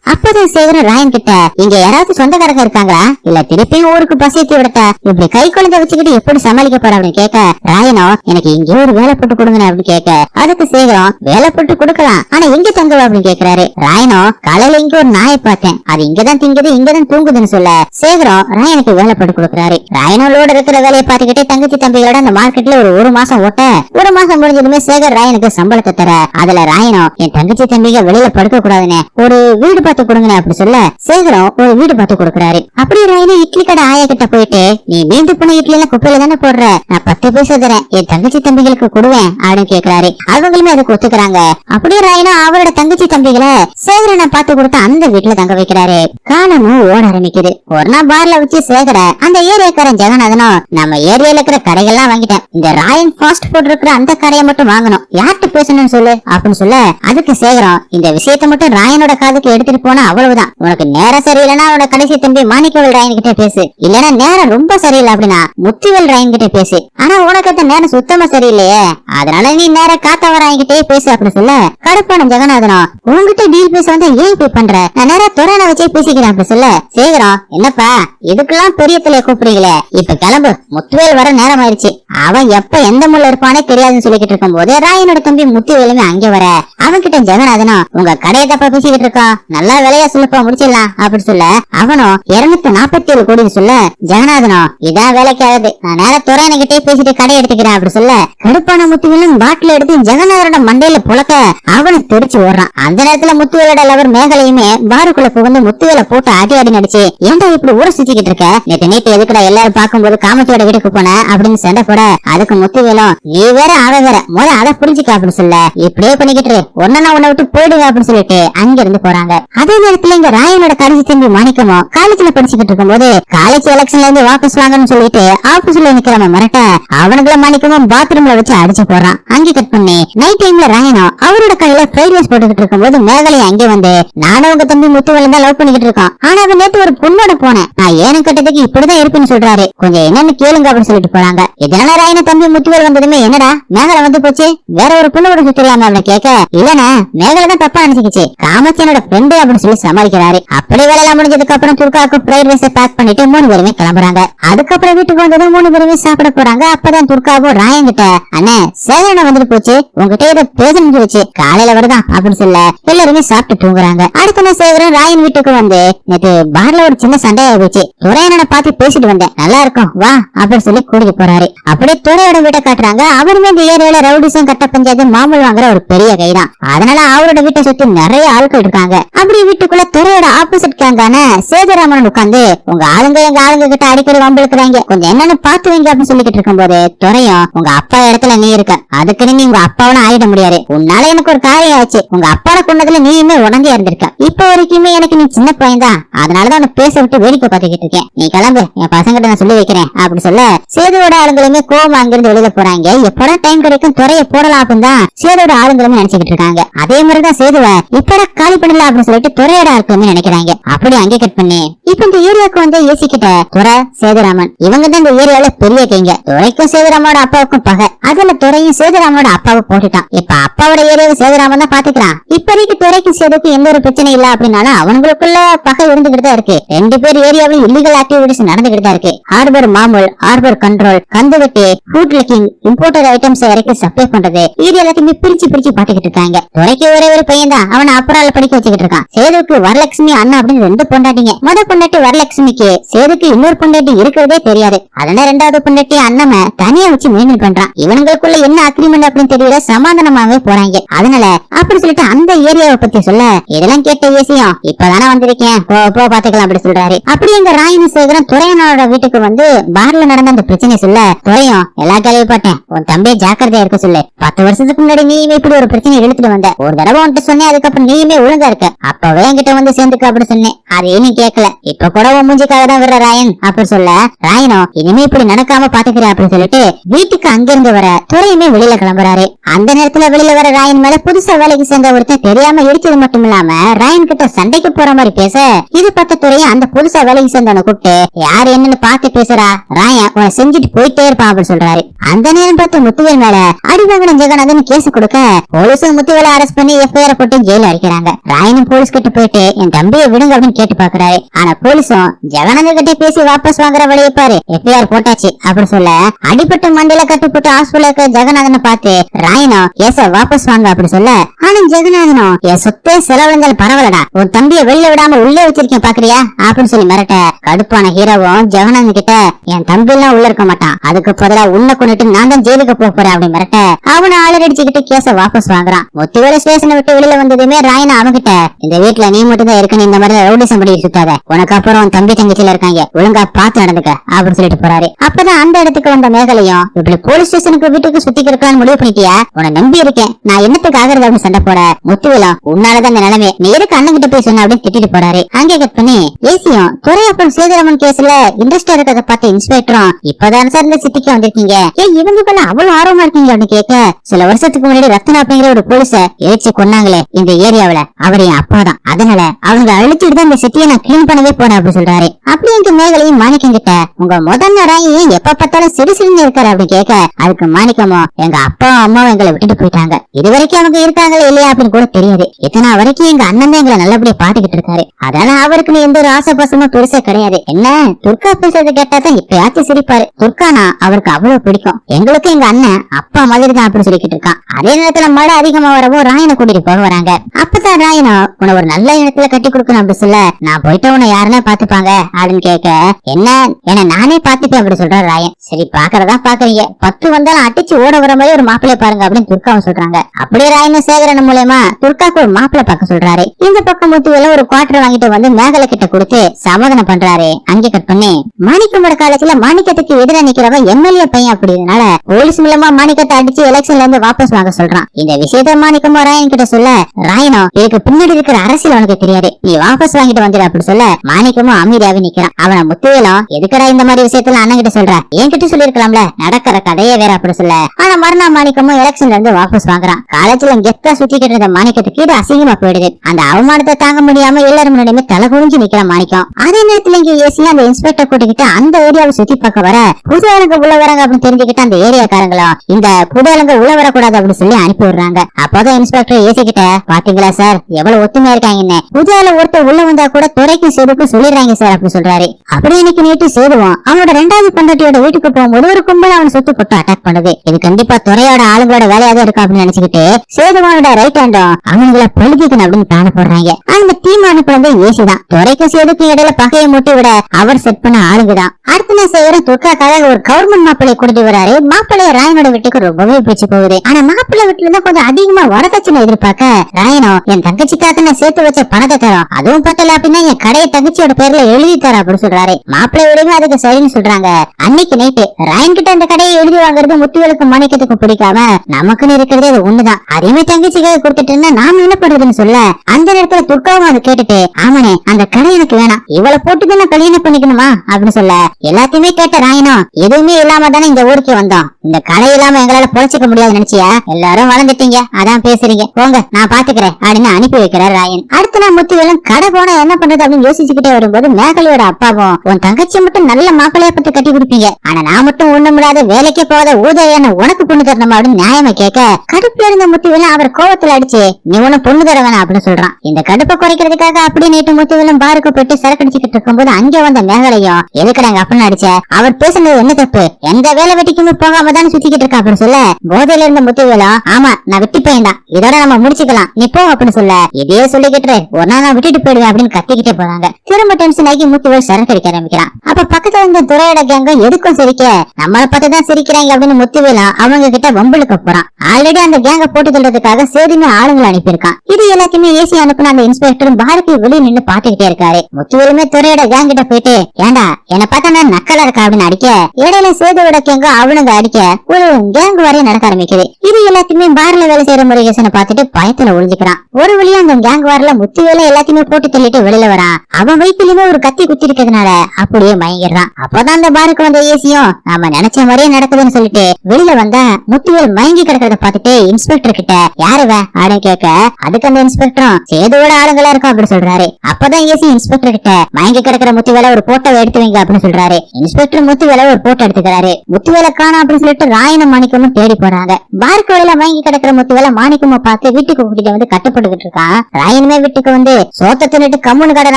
அப்பதான் சேகரன் ராயன் கிட்ட இங்க யாராவது சொந்தக்காரங்க இருக்காங்களா? இல்ல திருப்பியும் ஊருக்கு பஸ் ஏத்தி விடட்டா? இப்படி கை குழந்தை வச்சுக்கிட்டு எப்படி சமாளிக்க போற அப்படின்னு கேட்க ராயனோ எனக்கு இங்கே ஒரு வேலை போட்டு கொடுங்க அப்படின்னு கேட்க அதுக்கு சேகரம் வேலை போட்டு கொடுக்கலாம். ஆனா எங்க தங்குவ? அப்படின்னு கேக்குறாரு. ராயனோ காலையில இங்க ஒரு நாயை பார்த்தேன். அது இங்கதான் திங்குது இங்கதான் தூங்குதுன்னு சொல்ல. சேகரம் ராயனுக்கு வேலை போட்டு கொடுக்குறாரு. ராயனோட இருக்கிற வேலையை பார்த்துக்கிட்டே தங்கச்சி தம்பிகளோட அந்த மார்க்கெட்ல ஒரு ஒரு மாசம் ஓட்ட ஒரு மாசம் முடிஞ்சதுமே சேகர் ராயனுக்கு சம்பளத்தை தர. அதுல ராயனோ என் தங்கச்சி தம்பிங்க வெளியில படுக்க கூடாதுன்னு ஒரு வீடு பார்த்து கொடுங்கன்னு அப்படி சொல்ல சேகரம் ஒரு வீடு பார்த்து கொடுக்குறாரு. அப்படி ராயனும் இட்லி கடை ஆயா கிட்ட போயிட்டு நீ மீண்டு போன இட்லி எல்லாம் குப்பையில தானே போடுற? நான் பத்து பைசா தரேன் என் தங்கச்சி தம்பிகளுக்கு கொடுவேன் அப்படின்னு கேக்குறாரு. அவங்களுமே அதுக்கு ஒத்துக்கிறாங்க. அப்படியே ராயனும் அவரோட தங்கச்சி தம்பிகளை சேகரனை பார்த்து கொடுத்து அந்த வீட்டுல தங்க வைக்கிறாரு. காலமும் ஓட ஆரம்பிக்குது. ஒரு நாள் பார்ல வச்சு சேகர அந்த ஏரியாக்காரன் ஜெகநாதனும் நம்ம ஏரியால இருக்கிற கடைகள்லாம் வாங்கிட்டேன். இந்த ராயன் ஃபாஸ்ட் ஃபுட் இருக்கிற அந்த கடையை மட்டும் வாங்கணும். யார்கிட்ட பேசணும்னு சொல்லு? அப்படின்னு சொல்ல அதுக்கு சேகரம் இந்த விஷயத்த மட்டும் ராயனோட காதுக்கு எடுத்துட்டு போனா அவ்வளவுதான். உனக்கு நேரம் சரியில்லைன்னா உனக்கு கடைசி தம்பி மாணிக்கவேல் ராயன் கிட்ட பேசு. இல்லனா நேரம் ரொம்ப சரியில்லை அப்படின்னா முத்துவேல் ராயன் கிட்ட பேசு. ஆனா உனக்கு அந்த நேரம் சுத்தமா சரியில்லையே. அதனால நீ நேரம் காத்தவராயன் கிட்டே பேசு அப்படின்னு சொல்ல கடுப்பான ஜெகநாதனும் உங்ககிட்ட டீல் பேச வந்து ஏன் இப்படி பண்ற? நான் நேரா துறான வச்சே பேசிக்கிறேன் அப்படி சொல்ல சேகரம் என்னப்பா இதுக்கெல்லாம் பெரிய தலைய கூப்பிடுறீங்களே. இப்ப கிளம்பு. முத்துவேல் வர நேரம் ஆயிடுச்சு அவன் எப்ப எந்த முள்ள இருப்பானே தெரியாதுன்னு சொல்லிக்கிட்டு இருக்கும் போது ராயனோட தம்பி முத்துவேலுமே அங்க வர. அவன்கிட்ட ஜெகநாதனும் உங்க கடையை தப்பா பேசிக்கிட்டு இருக்கான் நல்லா விலையா சொல்லப்பா முடிச்சிடலாம் அப்படின்னு சொல்ல அவனும் இருநூத்தி நாற்பத்தி ஏழு கோடி சொல்ல ஜெகநாதனும் இதான் வேலைக்கு ஆகுது. நான் நேர துறையனுகிட்டே பேசிட்டு கடை எடுத்துக்கிறேன் அப்படி சொல்ல கடுப்பான முத்துவிலும் பாட்டில் எடுத்து ஜெகநாதனோட மண்டையில புழக்க அவனு தெரிச்சு ஓடுறான். அந்த நேரத்துல முத்துவேலோட லவர் மேகலையுமே பாருக்குள்ள புகுந்து முத்துவேல போட்டு அடி அடி நடிச்சு ஏன்டா இப்படி ஊற சுத்திக்கிட்டு இருக்க? நேற்று நேற்று எதுக்குடா எல்லாரும் பார்க்கும்போது காமத்தியோட வீட்டுக்கு போன? அப்படின்னு சண்டை போட அதுக்கு முத்துவேலும் நீ வேற அவ வேற. முத அதை புரிஞ்சுக்க அப்படின்னு சொல்ல இப்படியே பண்ணிக்கிட்டு இரு. உன்னை நான் உன்னை விட்டு போயிடுவேன் அப்படின்னு சொல்லிட்டு அங்க இருந்து போறாங்க. அதே நேரத்துல இங்க ராயனோட கடைசி தம்பி மாணிக்கமோ காலேஜ்ல படிச்சுக்கிட்டு இருக்கும் போது காலேஜ் எலெக்ஷன்ல இருந்து வாபஸ் வாங்கன்னு சொல்லிட்டு ஆபீஸ்ல நிக்கிறவன் மிரட்ட அவனுக்குள்ள மாணிக்கமும் பாத்ரூம்ல வச்சு அடிச்சு போறான் அங்கே கட் பண்ணி நைட் டைம்ல ராயனும் அவரோட கையில ஃப்ரைட் ரைஸ் போட்டுக்கிட்டு இருக்கும்போது மேகலை அங்கே வந்து நானும் உங்க தம்பி முத்துவலம் தான் லவ் பண்ணிக்கிட்டு இருக்கோம். ஆனா அவன் நேத்து ஒரு பொண்ணோட போனேன் நான் ஏனும் கட்டதுக்கு இப்படிதான் இருப்புன்னு சொல்றாரு. கொஞ்சம் என்னன்னு கேளுங்க அப்படின்னு சொல்லிட்டு போறாங்க. இதனால ராயன தம்பி முத்துவேல் வந்ததுமே என்னடா மேகலை வந்து போச்சு? வேற ஒரு பொண்ணோட சுத்திடலாமே அப்படின்னு கேட்க இல்லனா மேகலை தான் தப்பா நினைச்சுக்கிச்சு. காமச்சனோட ஃப்ரெண்டு அப்படின்னு சொல்லி சமாளிக்கிறாரு. அப்படி வேலையெல்லாம் முடிஞ்சதுக்கு அப்புறம் துர்காவுக்கு ஃப்ரைட் ரைஸ் பேக் பண்ணிட்டு மூணு பேருமே கிளம்புறாங்க. அதுக்கப்புறம் வீட்டுக்கு வந்ததும் மூணு பேருமே சாப்பிட போறாங்க. அப்பதான் துர்காவும் ராயன் கிட்ட அண்ணே சேகரனை வந்துட்டு போச்சு. உங்ககிட்ட ஏதோ பேசணும்னு வச்சு காலையில வருதான் அப்படின்னு சொல்ல எல்லாருமே சாப்பிட்டு தூங்குறாங்க. அடுத்த நாள் சேகரன் ராயன் வீட்டுக்கு வந்து நேத்து பார்ல ஒரு சின்ன சண்டையா போச்சு. துரையனோட பார்த்து பேசிட்டு வந்தேன். நல்லா இருக்கும். வா அப்படின்னு சொல்லி கூட்டிட்டு போறாரு. அப்படியே துரையோட வீட்டை காட்டுறாங்க. அவருமே இந்த ஏரியால ரவுடிசம் கட்ட பஞ்சாயத்து மாமூல் வாங்குற ஒரு பெரிய கைதான். அதனால அவரோட வீட்டை சுத்தி நிறைய ஆட்கள் இருக்காங்க. அப்படி வீட்டுக்குள்ள துறையோட ஆப்போசிட் கேங்கான சேதுராமன் உட்கார்ந்து உங்க ஆளுங்க எங்க ஆளுங்க கிட்ட அடிக்கடி வம்பிழுக்கிறாங்க கொஞ்சம் என்னன்னு பாத்து வைங்க அப்படின்னு சொல்லிக்கிட்டு இருக்கும்போது துறையும் உங்க அப்பா இடத்துல நீ இருக்க. அதுக்கு நீ உங்க அப்பாவன ஆயிட முடியாது. உன்னால எனக்கு ஒரு காரியம் ஆச்சு உங்க அப்பாவோட கொண்டதுல நீயுமே உடந்தே இருந்திருக்க. இப்ப வரைக்குமே எனக்கு நீ சின்ன பையன் தான். அதனாலதான் உன்னை பேச விட்டு வேடிக்கை பார்த்துக்கிட்டு இருக்கேன். நீ கிளம்பு. என் பசங்கிட்ட நான் சொல்லி வைக்கிறேன். அப்படி சொல்ல சேதுவோட ஆளுங்களுமே கோவம் அங்கிருந்து வெளியில போறாங்க. எப்படா டைம் கிடைக்கும்? துறைய போடலாம் அப்படின்னு தான் சேதுவோட ஆளுங்களுமே நினைச்சுக்கிட்டு இருக்காங்க. அதே மாதிரிதான் சேதுவ இப்படா காலி பண்ணல அப்படின்னு சொல்லிட்டு துறையோட இருக்கும்னு நினைக்கிறாங்க. அப்படி அங்கே கட் பண்ணி இப்ப இந்த ஏரியாவுக்கு வந்து ஏசி கிட்ட துறை சேதுராமன் இவங்க தான் இந்த ஏரியால பெரிய கேங்க. துறைக்கும் சேதுராமனோட அப்பாவுக்கும் பகை. அதுல துறையும் சேதுராமனோட அப்பாவை போட்டுட்டான். இப்ப அப்பாவோட ஏரியாவை சேதுராமன் தான் பாத்துக்கிறான். இப்பதைக்கு துறைக்கும் சேதுக்கும் எந்த ஒரு பிரச்சனை இல்ல அப்படின்னாலும் அவங்களுக்குள்ள பகை இருந்துகிட்டு தான் இருக்கு. ரெண்டு பேர் ஏரியாவில் இல்லீகல் ஆக்டிவிட்டிஸ் நடந்துகிட்டு தான் இருக்கு. ஹார்பர் மாமூல் ஹார்பர் கண்ட்ரோல் கந்துவட்டி ஃபுட் லிக்கிங் இம்போர்ட்டட் ஐட்டம்ஸ் வரைக்கும் சப்ளை பண்றது இது எல்லாத்தையுமே பிரிச்சு பிரிச்சு பாத்துக்கிட்டு இருக்காங்க. துறைக்கு ஒரே ஒரு பையன் தான் அவனை அப்புறம் படிக்க வச்சுக்கிட்டு இருக்கான். சேதுக்கு வரலட்சுமி அண்ணா அப்படின்னு ரெண்டு பொண்டாட்டிங்க. முத பொண்டாட்டி வரலட்சுமிக்கு சேதுக்கு இன்னொரு பொண்டாட்டி இருக்கிறதே தெரியாது. அதனால ரெண்டாவது பொண்டாட்டி அண்ணம தனியா வச்சு மெயின்டைன் பண்றான். இவனுங்களுக்குள்ள என்ன அக்ரிமெண்ட் அப்படின்னு தெரியல சமாதானமாவே போறாங்க. அதனால அப்படி சொல்லிட்டு அந்த ஏரியாவை பத்தி சொல்ல இதெல்லாம் கேட்ட ஏசியம் இப்பதானே வந்திருக்கேன். போ போ பாத்துக்கலாம் அப்படி சொல்றாரு. அப்படி எங்க ராயினி சேகரன் துறையனோட வீட்டுக்கு வந்து பார்ல நடந்த அந்த பிரச்சனை சொல்ல துறையும் எல்லா கேள்விப்பட்டேன். உன் தம்பியை ஜாக்கிரதையா இருக்க சொல்லு. பத்து வருஷத்துக்கு முன்னாடி நீயுமே இப்படி ஒரு பிரச்சனை இழுத்துட்டு வந்த. ஒரு தடவை உன்கிட்ட சொன்னேன் அதுக்கப்புறம் நீயுமே ஒழுங்கா இருக்க. அப்பவே என்கிட்ட வந்து சேர்ந்துக்க அப்படி சொன்னேன். அதே நீ கேட்கல இப்ப கூட உன் மூஞ்சிக்காக தான் விடுற ராயன் அப்படி சொல்ல ராயனோ இனிமே இப்படி நடக்காம பாத்துக்கிறேன் அப்படின்னு சொல்லிட்டு வீட்டுக்கு அங்கிருந்து வர துறையுமே வெளியில கிளம்புறாரு. அந்த நேரத்துல வெளியில வர ராயன் மேல புதுசா வேலைக்கு சேர்ந்த ஒருத்தன் தெரியாம இடிச்சது மட்டும் இல்லாம ராயன் கிட்ட சண்டைக்கு போற மாதிரி பேச இது பார்த்த துறையை அந்த புதுசா வேலைக்கு சேர்ந்தவன கூப்பிட்டு யார் என்னன்னு பார்த்து பேசுறா? ராயன் உன செஞ்சுட்டு போயிட்டே இருப்பான் அப்படின்னு சொல்றாரு. அந்த நேரம் பார்த்து முத்துவேல் மேல அடிவாங்கன ஜெகநாதன் கேஸ் கொடுக்க போலீஸும் முத்துவேலை அரெஸ்ட் பண்ணி எஃப்ஐஆர் போட்டு ஜெயில அடிக்கிறாங்க. ராயனும் போலீஸ் கிட்ட போயிட்டு என் தம்பியை விடுங்க அப்படின்னு கேட்டு பாக்குறாரு ஆனா போலீஸும் ஜெகநாதன் கிட்ட பேசி வாபஸ் வாங்குற வழியை பாரு எஃப்ஐஆர் போட்டாச்சு அப்படி சொல்ல அடிப்பட்ட மண்டையில கட்டுப்பட்டு ஹாஸ்பிட்டல் இருக்க ஜெகநாதனை பார்த்து ராயனும் கேஸ வாபஸ் வாங்க அப்படி சொல்ல ஆனா ஜெகநாதனும் என் சொத்தே செலவழிந்தாலும் பரவாயில்லடா உன் தம்பியை வெளியில விடாம உள்ளே வச்சிருக்கேன் பாக்குறியா அப்படின்னு சொல்லி மிரட்ட கடுப்பான ஹீரோவும் ஜெகநாதன் கிட்ட என் தம்பி எல்லாம் உள்ள இருக்க மாட்டான் அதுக்கு பதிலா உள்ள கொண்டுட்டு நான் தான் ஜெயிலுக்கு போக போறேன் அப்படி மிரட்ட அவனை ஆளடிச்சுக்கிட்டு கேச வாபஸ் வாங்குறான். ஒத்துவேளை ஸ்டேஷனை விட்டு வெளியில வந்ததுமே ராயன் அவன்கிட்ட இந்த வீட்டுல நீ மட்டும் தான் இருக்கணும் இந்த மாதிரி ரவுடிசம் பண்ணி சுத்தாத உனக்கு அப்புறம் உன் தம்பி தங்கச்சியில இருக்காங்க. ஒழுங்கா பார்த்து நடந்துக்க அப்படின்னு சொல்லிட்டு போறாரு. அப்பதான் அந்த இடத்துக்கு வந்த மேகலையும் இப்படி போலீஸ் ஸ்டேஷனுக்கு வீட்டுக்கு சுத்திக்கு இருக்கலாம்னு முடிவு பண்ணிட்டியா? உன நம்பி இருக்கேன். நான் என்னத்துக்கு ஆகிறது அப்படின்னு சண்டை போட? முத்துவேலம் உன்னாலதான் இந்த நிலைமை. நீ எதுக்கு அண்ணன் கிட்ட போய் சொன்ன அப்படின்னு திட்டிட்டு போறாரு. அங்கே கட் பண்ணி ஏசியும் துரையப்பன் சேதுராமன் கேஸ்ல இன்ட்ரெஸ்டா இருக்கிறத பார்த்து இன்ஸ்பெக்டரும் இப்பதான் சார் இந்த சிட்டிக்கு வந்திருக்கீங்க. ஏன் இவங்களுக்குள்ள அவ்வளவு ஆர்வமா இருக்கீங்க அப்படின்னு கேட்க சில வருஷத்துக்கு முன்னாடி ரத்னா அப்படிங்கிற ஒரு போலீஸ எரிச்சு கொன்னாங்களே இந்த ஏரியாவுல. அவர் என் அப்பா தான் அதனால அவங்க அழிச்சுட்டு தான் இந்த சிட்டியை நான் கிளீன் பண்ணவே போனேன் அப்படின்னு சொல்றாரு. அப்படி எங்க மேகலையும் மாணிக்கம் கிட்ட உங்க முதல் நேரம் ஏன் எப்ப பார்த்தாலும் சிறு சிறுங்க இருக்காரு அப்படின்னு கேட்க அதுக்கு மாணிக்கமோ எங்க அப்பா அம்மாவும் எங்களை விட்டுட்டு போயிட்டாங்க. இது வரைக்கும் அவங்க இருக்காங்களா இல்லையா? அப்படின்னு கூட தெரியாது. இத்தனை வரைக்கும் எங்க அண்ணன் தான் எங்களை நல்லபடியா பாத்துக்கிட்டு இருக்காரு. அதனால அவருக்கு எந்த ஒரு ஆசை பாசமும் பெருசா கிடையாது. என்ன? துர்கா பேசுறது கேட்டா தான் இப்பயாச்சும் சிரிப்பாரு. துர்கானா அவருக்கு அவ்வளவு பிடிக்கும். எங்களுக்கும் எங்க அண்ணன் அப்பா மாதிரி தான் அப்படின்னு சொல்லிக்கிட்டு இருக்கான். அதே நேரத்துல மழை அதிகமா வரவும் ராயனை கூட்டிட்டு போக வராங்க. அப்பதான் ராயனா உன ஒரு நல்ல இடத்துல கட்டி கொடுக்கணும் அப்படி சொல்ல. நான் போயிட்டு உன்னை யாருன்னா பாத்துப்பாங்க அப்படின்னு கேட்க என்ன? என்ன நானே பாத்துப்பேன் அப்படி சொல்றாரு ராயன். சரி பாக்குறதா பாக்குறீங்க பத்து வந்தாலும் அடிச்சு ஓட வர மாதிரி ஒரு மாப்பிள்ளை பாருங்க அப்படின்னு துர்காவும் சொல்றாங்க. அப்படியே ராயன சேகரன் மூலயமா துர்காக்கு ஒரு மாப்பிள்ளை பார்க்க சொல்றாரு. இந்த பக்கம் முத்துவேல ஒரு குவார்டர் வாங்கிட்டு வந்து மேகலை கிட்ட கொடுத்து சமாதானம் பண்றாரு. அங்கே கட் பண்ணி மாணிக்கமோட காலத்துல மாணிக்கத்துக்கு எதிர நிக்கிறவன் எம்எல்ஏ பையன் அப்படினால போலீஸ் மூலமா மாணிக்கத்தை அடிச்சு எலெக்ஷன்ல இருந்து வாபஸ் வாங்க சொல்றான். இந்த விஷயத்த மாணிக்கமோ ராயன் கிட்ட சொல்ல ராயனோ இதுக்கு பின்னாடி இருக்கிற அரசியல் உனக்கு தெரியாது. நீ வாபஸ் வாங்கிட்டு வந்துடு அப்படி சொல்ல. மாணிக்கமும் அமைதியாவே நிக்கிறான். அவன முத்துவேலும் எதுக்கடா இந்த மாதிரி விஷயத்துல அண்ணன் கிட்ட சொல்ற? என்கிட்ட சொல்லிருக்கலாம்ல நடக்கிற கதையே வேற அப்படி சொல்ல. ஆனா மறுநாள் மாணிக்கமும் எலெக்ஷன்ல இருந்து வாபஸ் வாங்குறான். காலேஜ்ல கெத்தா சுத்திக்கிட்டு இருந்த மாணிக்கத்துக்கு இது அசிங்கமா போயிடுது. அந்த அவமானத்தை தாங்க முடியாம எல்லாரும் முன்னாடியுமே தலை குனிஞ்சு நிக்கிற மாணிக்கம். அதே நேரத்துல இங்க ஏசி அந்த இன்ஸ்பெக்டர் கூட்டிக்கிட்டு அந்த ஏரியாவை சுத்தி பார்க்க வர புது ஆளுங்க உள்ள வராங்க அப்படின்னு தெரிஞ்சுக்கிட்டு அந்த ஏரியாக்காரங்களும் இந்த புது ஆளுங்க உள்ள வரக்கூடாது அப்படின்னு சொல்லி அனுப்பி விடுறாங்க. அப்போதான் இன்ஸ்பெக்டர் ஏசி கிட்ட பாத்தீங்களா சார் எவ்வளவு ஒத்துமையா இருக்காங்கன்னு புது ஒருத்தர் உள்ள வந்தா கூட துறைக்கும் சேதுக்கும் சொல்லிடுறாங்க சார் அப்படின்னு சொல்றாரு. அப்படி இன்னைக்கு நேற்று சேதுவான் அவனோட ரெண்டாவது பண்டாட்டியோட வீட்டுக்கு போகும்போது ஒரு கும்பல் அவன் சொத்து போட்டு அட்டாக் பண்ணுது. இது கண்டிப்பா துறையோட ஆளுங்களோட வேலையாக இருக்கும் அப்படின்னு நினைச்சுக்கிட்டு சேதுவானோட ரைட் ஹேண்டும் அவங்கள பழுதிக்கணும் அப்படின்னு பிளான போடுறாங்க. அந்த டீம் அனுப்புறது ஏசி தான். துறைக்கும் சேதுக்கும் இடையில பகையை மூட்டி விட அவர் செட் பண்ண ஆளுங்க தான் அடுத்த நான் செய்யற துக்காக்காக ஒரு கவர்மெண்ட் மாப்பிள்ளைய கொடுத்து வராரு. மாப்பிள்ளைய ராயனோட வீட்டுக்கு ரொம்பவே பிடிச்சு போகுது. ஆனா மாப்பிள்ளை வீட்டுல இருந்து கொஞ்சம் அதிகமா வரதட்சணை எதிர்பார்க்க ராயனோ என் தங்கச்சிக்காக நான் சேர்த்து வச்ச பணத்தை தரோம். அதுவும் பத்தல அப்படின்னா என் கடையை தங்கச்சியோட பேர்ல எழுதி தர அப்படின்னு சொல்றாரு. மாப்பிள்ளை விடுங்க அதுக்கு சரின்னு சொல்றாங்க. அன்னைக்கு நைட்டு ராயன் கிட்ட அந்த கடையை எழுதி வாங்குறது முத்துவேலுக்கும் மாணிக்கத்துக்கும் பிடிக்காம நமக்குன்னு இருக்கிறதே அது ஒண்ணுதான். அதையுமே தங்கச்சிக்காக கொடுத்துட்டுன்னா நாம என்ன பண்றதுன்னு சொல்ல அந்த நேரத்துல துர்காவும் அதை கேட்டுட்டு ஆமாண்ணே அந்த கடை எனக்கு வேணாம். இவளை போட்டுதான் நான் கல்யாணம் பண்ணிக்கணுமா அப்படின்னு சொல்ல எல்லாத்தையுமே கேட்ட ராயனும் எதுவுமே இல்லாம தானே இந்த ஊருக்கு வந்தோம். இந்த கடை இல்லாம எங்களால பொழைச்சிக்க முடியாது நினைச்சியா? எல்லாரும் வளர்ந்துட்டீங்க. அதான் பேசுறீங்க. போங்க நான் பாத்துக்கிறேன் அப்படின்னு அனுப்பி வைக்கிறார் ராயன். அடுத்து நான் முத்துவேலும் கடை போனா என்ன பண்றது அப்படின்னு யோசிச்சுக்கிட்டே வரும்போது மேகலையோட அப்பாவும் உன் தங்கச்சி மட்டும் நல்ல மாப்பிள்ளைய பத்தி கட்டி கொடுப்பீங்க. ஆனா நான் மட்டும் ஒண்ணு முடியாத வேலைக்கே போகாத ஊதையான உனக்கு பொண்ணு தரணும்? அப்படின்னு நியாயமா கேட்க கடுப்புல இருந்த முத்துவேலும் அவர் கோவத்துல அடிச்சு நீ ஒண்ணும் பொண்ணு தர வேணாம் அப்படின்னு சொல்றான். இந்த கடுப்பை குறைக்கிறதுக்காக அப்படியே நேற்று முத்துவேலும் பாருக்கு போயிட்டு சரக்கடிச்சுக்கிட்டு இருக்கும்போது அங்கே வந்த மேகலையும் எதுக்கடா எங்க அப்படின்னு அடிச்ச? அவர் பேசுனது என்ன தப்பு? எந்த வேலை வெட்டிக்குமே போகாம தானே சுத்திக்கிட்டு இருக்கா? அப்படின்னு சொல்ல போதையில இருந்த முத்துவேலும் ஆமா நான் வெட்டி போயிட்டான் இதோட நம்ம முடிச்சுக்கலாம். நீ போ அப்படின்னு சொல்ல இதையே சொல்லிக்கிட்டு ஒரு நாள் நான் விட்டுட்டு போயிடுவேன் அப்படின்னு கத்திக்கிட்டே போறாங்க. திரும்ப டென்ஷன் ஆகி முத்துவேல் சரக்கு அடிக்க ஆரம்பிக்கிறான். அப்ப பக்கத்துல இருந்த துறையோட கேங்க எதுக்கும் சிரிக்க நம்மளை பார்த்து தான் சிரிக்கிறாங்க அப்படின்னு முத்துவேலா அவங்க கிட்ட வம்புழுக்க போறான். ஆல்ரெடி அந்த கேங்க போட்டு தள்ளுறதுக்காக சேதுமே ஆளுங்களை அனுப்பியிருக்கான். இது எல்லாத்தையுமே ஏசி அனுப்புன அந்த இன்ஸ்பெக்டரும் பாரதி வெளியே நின்னு பாத்துக்கிட்டே இருக்காரு. முத்துவேலுமே துறையோட கேங் கிட்ட போயிட்டு ஏண்டா என்ன பார்த்தா நான் நக்கலா இருக்கா? அப்படின்னு அடிக்க. இடையில சேதுவோட கேங்க அவனுங்க அடிக்க. ஒரு கேங் வரைய நடக்க ஆரம்பிக்குது. இது எல்லாத்தையுமே பார்ல வேலை செய்யற முருகேசனை பார்த்துட்டு பயத்துல ஒளிஞ்சுக்கிறான். ஒரு வழியா அந்த கேங் வாரில முத்துவேல எல்லாத்தையுமே போட்டு தள்ளிட்டு வெளியில வரான் அவன் வயிற்றுலயுமே ஒரு கத்தி குத்தி இருக்கிறதுனால அப்படியே மயங்கிடுறான். அப்பதான் அந்த பாருக்கு வந்த ஏசியும் நாம நினைச்ச மாதிரியே நடக்குதுன்னு சொல்லிட்டு வெளியில வந்தா முத்துவேல் மயங்கி கிடக்கிறத பாத்துட்டு இன்ஸ்பெக்டர் கிட்ட யாருவ அப்படின்னு கேட்க அதுக்கு அந்த இன்ஸ்பெக்டரும் சேதுவோட ஆளுங்களா இருக்கும் அப்படின்னு சொல்றாரு. அப்பதான் ஏசி இன்ஸ்பெக்டர் கிட்ட மயங்கி கிடக்கிற முத்துவேல ஒரு போட்டோ எடுத்து வைங்க அப்படின்னு சொல்றாரு. இன்ஸ்பெக்டர் முத்துவேல ஒரு போட்டோ எடுத்துக்கிறாரு. முத்துவேல காணும் அப்படின்னு சொல்லிட்டு ராயன மாணிக்கமும் தேடி போறாங்க. பார்க்கு வழியில மயங்கி கிடக்கிற முத்துவேல மாணிக்கமும் பார்த்து வீட்டுக்கு கூட்டிட்டு வந்து கட்டப்பட்டுக்கிட்டு இருக்கான். ராயனுமே வீட்டுக்கு வந்து சோத்த தின்னுட்டு கம்முனு கடன்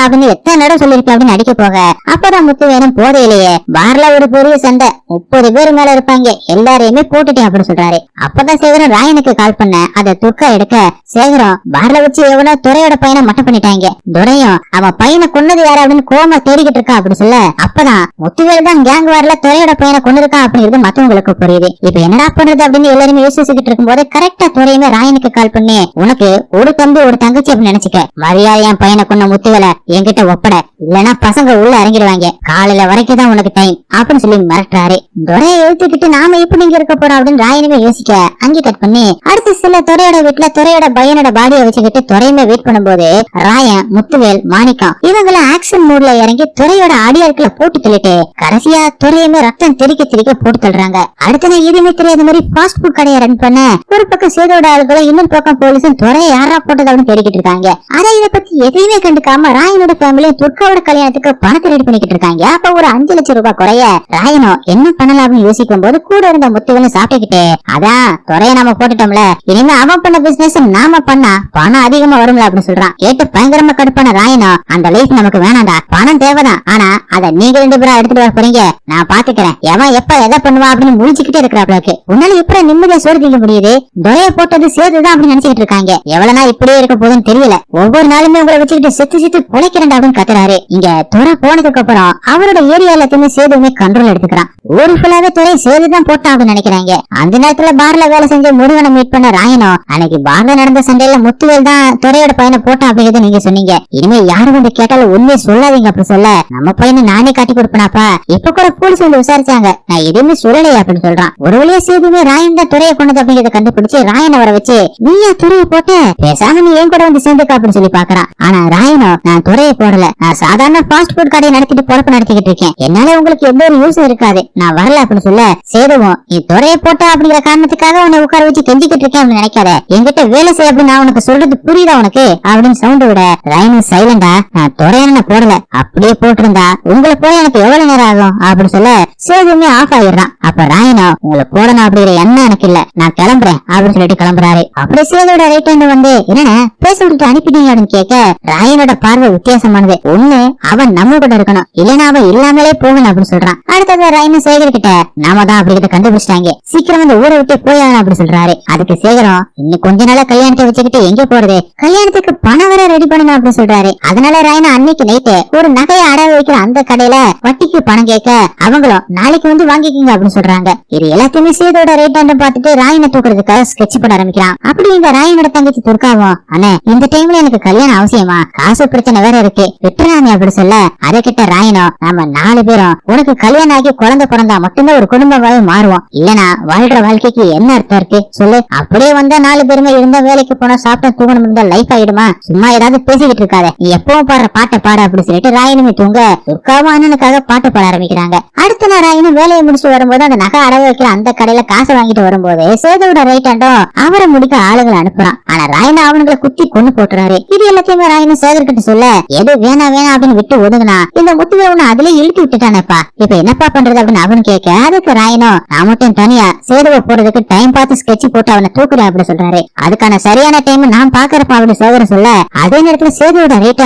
ஆகுன்னு எத்தனை நேரம் சொல்லிருக்கேன் அப்படின்னு அடிக்க போக. அப்பதான் முத்துவேலும் போதையிலேயே பார்ல ஒரு பெரிய சண்டை. முப்பது பேர் மேல இருப்பாங்க. எல்லாரையுமே போட்டுட்டேன் அப்படின்னு சொல்றாரு. அப்பதான் சேகரம் ராயனுக்கு கால் பண்ண அதை துர்க்கா எடுக்க சேகரம் பார்ல வச்சு எவனோ துறையோட பையனை மட்டம் பண்ணிட்டாங்க. துரையும் அவன் பையனை கொன்னது யாரு அப்படின்னு கோமா தேடிக்கிட்டு இருக்கான் அப்படி சொல்ல அப்பதான். முத்துவேல் தான் கேங் வார்ல துறையோட பையனை கொண்டிருக்கான் அப்படிங்கிறது மத்தவங்களுக்கு புரியுது. இப்ப என்னடா பண்றது அப்படின்னு எல்லாருமே யோசிச்சுக்கிட்டு இருக்கும்போது கரெக்டா துறையுமே ராயனுக்கு கால் பண்ணி உனக்கு ஒரு தம்பி ஒரு தங்கச்சி அப்படின்னு நினைச்சுக்க. மரியாதை என் பையனை கொண்ட முத்துவேல என்கிட்ட ஒப்பட. இல்லனா பசங்க உள்ள இறங்கிடுவாங்க. காலையில வரைக்கும் தான் உனக்கு டைம் அப்படின்னு சொல்லி மிரட்டுறாரு. துரையை எழுத்துக்கிட்டு நாம இப்ப இங்க இருக்க போறோம் அப்படின்னு ராயனுமே யோசிக்க. அங்கே கட் பண்ணி அடுத்து சில துறையோட வீட்டுல துறையோட பையனோட பாடியை வச்சுக்கிட்டு துறையுமே வெயிட் பண்ணும்போது ராயன் முத்துவேல் மாணிக்கம் இவங்கள ஆக்சன் மூட்ல இறங்கி துறையோட அடியாட்களை போட்டு தள்ளிட்டு கடைசியா துறையுமே ரத்தம் தெறிக்க தெரிக்க போட்டு தள்ளுறாங்க. அடுத்த நாள் எதுவுமே தெரியாத மாதிரி ஃபாஸ்ட் ஃபுட் கடையை ரன் பண்ண ஒரு பக்கம் சேதோட ஆளுகளும் இன்னொரு பக்கம் போலீஸும் துறையை யாரா போட்டது அப்படின்னு தேடிக்கிட்டு இருக்காங்க. ஆனா இத பத்தி எதையுமே கண்டுக்காம ராயனோட ஃபேமிலி துர்காவோட கல்யாணத்துக்கு பணத்தை ரெடி பண்ணிக்கிட்டு இருக்காங்க. அப்ப ஒரு அஞ்சு லட்சம் ரூபாய் குறைய ராயனோ என்ன பண்ணலாம் அப்படின்னு யோசிக்கும் போது கூட இருந்த முத்துவனும் சாப்பிட்டுக்கிட்டு அதான் துறைய நாம போட்டுட்டோம்ல. இனிமே அவன் பண்ண பிசினஸ் நாம பண்ணா பணம் அதிகமா வரும்ல அப்படின்னு சொல்றான். கேட்டு பயங்கரமா கடுப்பான ராயனோ அந்த லைஃப் நமக்கு வேணாம்டா. பணம் தேவைதான். ஆனா அத நீங்க ரெண்டு பேரும் எடுத்துட்டு வர போறீங்க. நான் பாத்துக்கிறேன். எவன் எப்ப எதை பண்ணுவா அப்படின்னு முழிச்சுக்கிட்டே இருக்கிறாப்லக்கு. உன்னால எப்படி நிம்மதியா சோறு முடியுது? துறைய போட்டது சேர்த்துதான் அப்படின்னு நினைச்சுக்கிட்டு இருக்காங்க. எவ்வளவு நாள் இப்படியே இருக்க போதுன்னு தெரியல. ஒவ்வொரு நாளுமே உங்களை வச்சுக்கிட்டு செத்து செத்து பொழைக்கிறேன் அப்படின்னு கத்துறாரு. இங்க துறை போனதுக்கு அப்புறம் அவரோட ஏரியா எல்லாத்தையுமே சேதுமே கண்ட்ரோல் எடுத்துக்கிறான். ஊரு ஃபுல்லாவே துறை சேதுதான் போட்டான் நினைக்கிறாங்க. அந்த நேரத்துல பார்ல வேலை செஞ்ச முருகனை மீட் பண்ண ராயனோ அன்னைக்கு பார்ல நடந்த சண்டையில முத்துவேல் தான் துறையோட பையனை போட்டான் அப்படிங்கறத நீங்க சொன்னீங்க. இனிமே யாரும் வந்து கேட்டாலும் உண்மையை சொல்லாதீங்க அப்படி சொல்ல. நம்ம பையனை நானே காட்டி கொடுப்பனாப்பா. இப்ப கூட போலீஸ் வந்து விசாரிச்சாங்க. நான் எதுவுமே சொல்லலையே அப்படின்னு சொல்றான். ஒரு வழியா சேதுமே ராயன் தான் துறையை கொண்டது அப்படிங்கறத கண்டுபிடிச்சு ராயன் அவரை வச்சு நீயா துறையை போட்ட? பேசாம நீ ஏன் கூட வந்து சேர்ந்து எதுக்கு சொல்லி பாக்குறான் ஆனா ராயனோ நான் துறையை போடல. நான் சாதாரண ஃபாஸ்ட் ஃபுட் கடையை நடத்திட்டு பொழப்பு நடத்திக்கிட்டு இருக்கேன். என்னால உங்களுக்கு எந்த ஒரு யூஸும் இருக்காது. நான் வரல அப்படின்னு சொல்ல சேதுவும் நீ துறையை போட்ட அப்படிங்கிற காரணத்துக்காக உன்னை உட்கார வச்சு கெஞ்சிக்கிட்டு இருக்கேன் அப்படின்னு நினைக்காத. என்கிட்ட வேலை செய்ய அப்படின்னு நான் உனக்கு சொல்றது புரியுதா உனக்கு? அப்படின்னு சவுண்ட் விட ராயனும் சைலண்டா நான் துறையான போடல. அப்படியே போட்டிருந்தா உங்களை போய் எனக்கு எவ்வளவு நேரம் ஆகும்? அப்படின்னு சொல்ல சேதுமே ஆஃப் ஆயிடுறான். அப்ப ராயனா உங்களை போடணும் அப்படிங்கிற எண்ணம் எனக்கு இல்ல. நான் கிளம்புறேன் அப்படின்னு சொல்லிட்டு கிளம்புறாரு. அப்படி சேதோட ரைட் ஹேண்ட் வந்து என்னண்ணே? பேச அனுப்பிட்டீங்கன்னு கேட்க ராயனோட பார்வை வித்தியாசமானது. ஒண்ணு அவன் நம்ம கூட இருக்கணும். இல்லைன்னா அவன் இல்லாமலே போகணும் அப்படின்னு சொல்றான். அடுத்தது ராயன் சேகர் கிட்ட நாம தான் அப்படிங்கிறத கண்டுபிடிச்சிட்டாங்க. சீக்கிரம் அந்த ஊரை விட்டு போயாகணும் அப்படின்னு சொல்றாரு. அதுக்கு சேகரம் இன்னும் கொஞ்ச நாளா கல்யாணத்தை வச்சுக்கிட்டு எங்க போறது? கல்யாணத்துக்கு பணம் வர ரெடி பண்ணணும் அப்படின்னு சொல்றாரு. அதனால ராயனா அன்னைக்கு நைட்டு ஒரு நகையை அடகு வைக்கிற அந்த கடையில வட்டிக்கு பணம் கேட்க அவங்களும் நாளைக்கு வந்து வாங்கிக்கீங்க அப்படின்னு சொல்றாங்க. இது எல்லாத்தையுமே சேதோட ரேட் பார்த்துட்டு ராயனை தூக்குறதுக்காக ஸ்கெட்ச் பண்ண ஆரம்பிக்கிறான். அப்படி இந்த ராயனோட தங்கச்சி துர்காவும் அண்ணே இந்த டைம்ல எனக்கு கல்யாணம் அவசியமா? காசு பிரச்சனை வேற இருக்கு. விட்டுறாங்க அப்படி சொல்ல. அதை கிட்ட ராயனோ நம்ம நாலு பேரும் உனக்கு கல்யாணம் ஆகி குழந்தை பிறந்தா மட்டும்தான் ஒரு குடும்பமாவே மாறுவோம். இல்லனா வாழ்ற வாழ்க்கைக்கு என்ன அர்த்தம் இருக்கு? சொல்லு. அப்படியே வந்தா நாலு பேருமே இருந்தா வேலைக்கு போனா சாப்பிட்டா தூங்கணும் இருந்தா லைஃப் ஆயிடுமா? சும்மா ஏதாவது பேசிக்கிட்டு இருக்காத. நீ எப்பவும் பாடுற பாட்டை பாடு அப்படி சொல்லிட்டு ராயனுமே தூங்க துர்காவும் அண்ணனுக்காக பாட்டு பாட ஆரம்பிக்கிறாங்க. அடுத்த நாள் ராயனும் வேலையை முடிச்சு வரும்போது அந்த நகை அடவு வைக்கிற அந்த கடையில காசு வாங்கிட்டு வரும்போது சேதுவோட ரைட் ஹேண்டும் அவரை முடிக்க ஆளுங்களை அனுப்புறான். ஆனா ராயனா அவனுங்களை குத்தி கொண்டு போட்டுறாரு. இது எல்லாத்தையுமே ராயனும் சேகர் கிட்ட சொல்ல. எது வேணா வேணா அப்படின்னு விட்டு ஒதுங்கினா இந்த முத்துவேல் உன்னை அதுல இழுத்து விட்டுட்டானேப்பா. இப்ப என்னப்பா பண்றது அப்படின்னு அவன் கேட்க அதுக்கு ராயனோ நான் மட்டும் தனியா சேதுவை போறதுக்கு டைம் பார்த்து ஸ்கெட்ச் போட்டு அவனை தூக்குறேன் அப்படின்னு சொல்றாரு. அதுக்கான சரியான டைம் நான் பாக்குறப்பா அப்படின்னு சேகர் சொல்ல அதே நேரத்துல சேதுவோட ரைட்